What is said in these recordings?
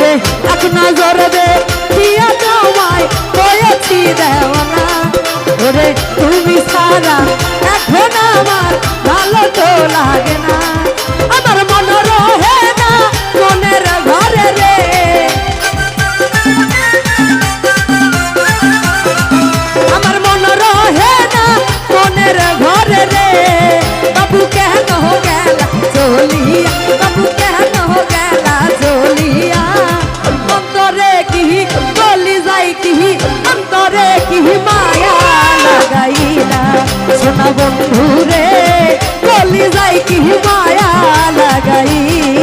রে এক নজর দে, দিয়া তোমায় হয়েছি দেওয়ানা। রে, তুমি সারা এখন আমার ভালো তো লাগে না। আমার মন রহে না মনের ঘরে রে। সোনা বন্ধু রে কলি যাই কি মায়া লাগাই।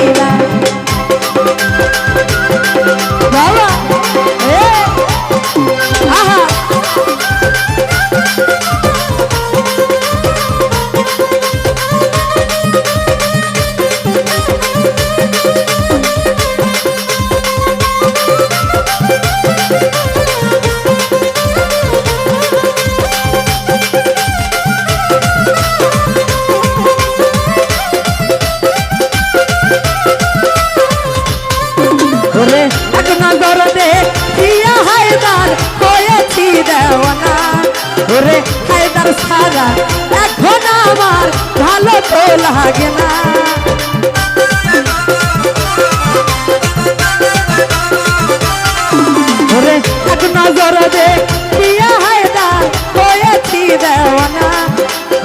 দে দিয়া হায়দার হয়েছি দেওয়ানা। ওরে হায়দার সারা, এখন আমার ভালো তো লাগে না। ওরে এক নজর দে দিয়া হায়দার হয়েছি দেওয়ানা।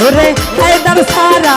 ওরে হায়দার সারা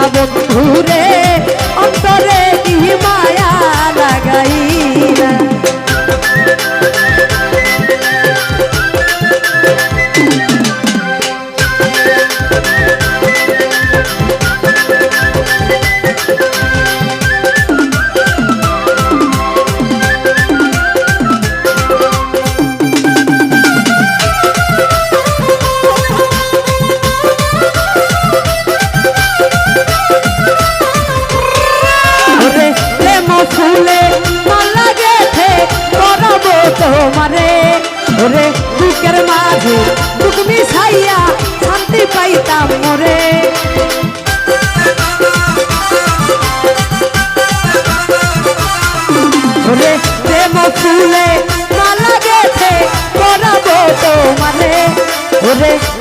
না বন্ধুরে। sabes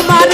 tomar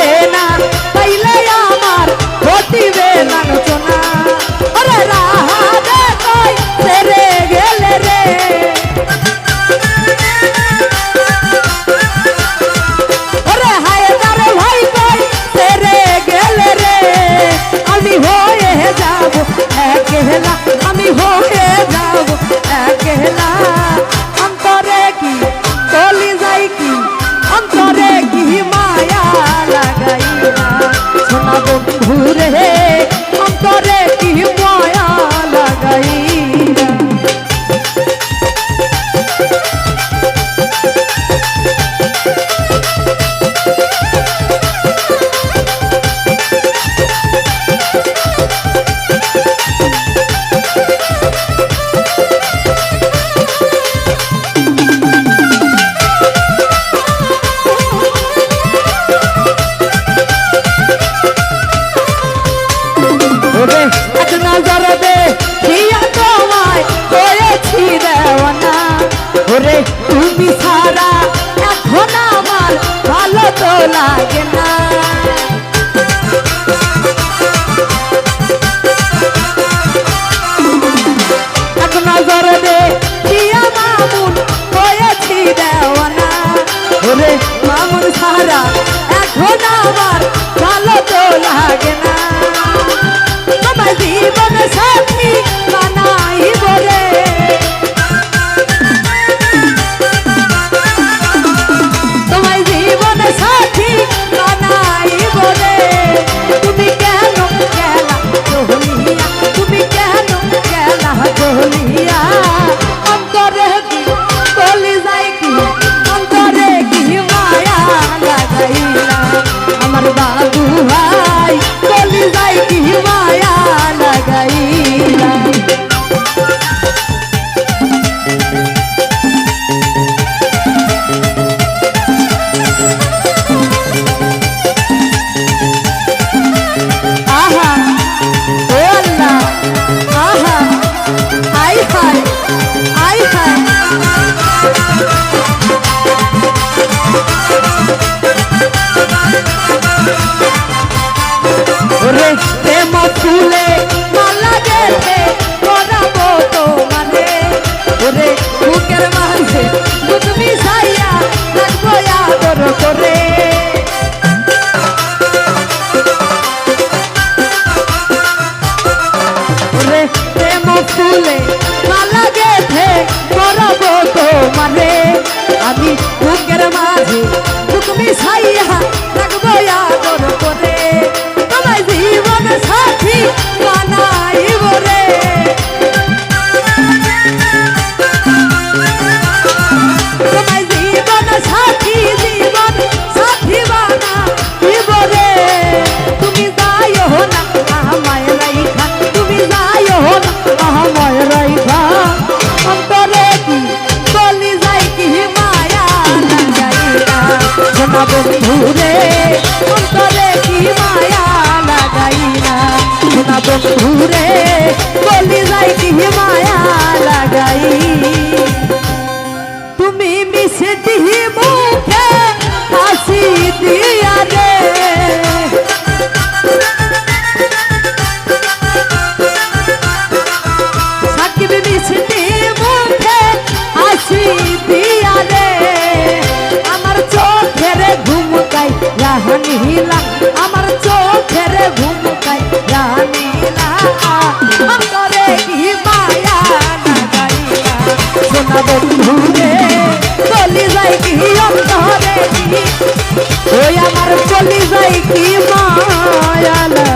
লাগে না। নজর দে দিয়া মামুন হয়েছি দেওয়ানা। ওরে মামুন সারা এখন আমার ভালো তো লাগে না। আমার জীবন কলি যাই কি মায়া লাগাই ওই আমার চলি যাই কি মায়ালা?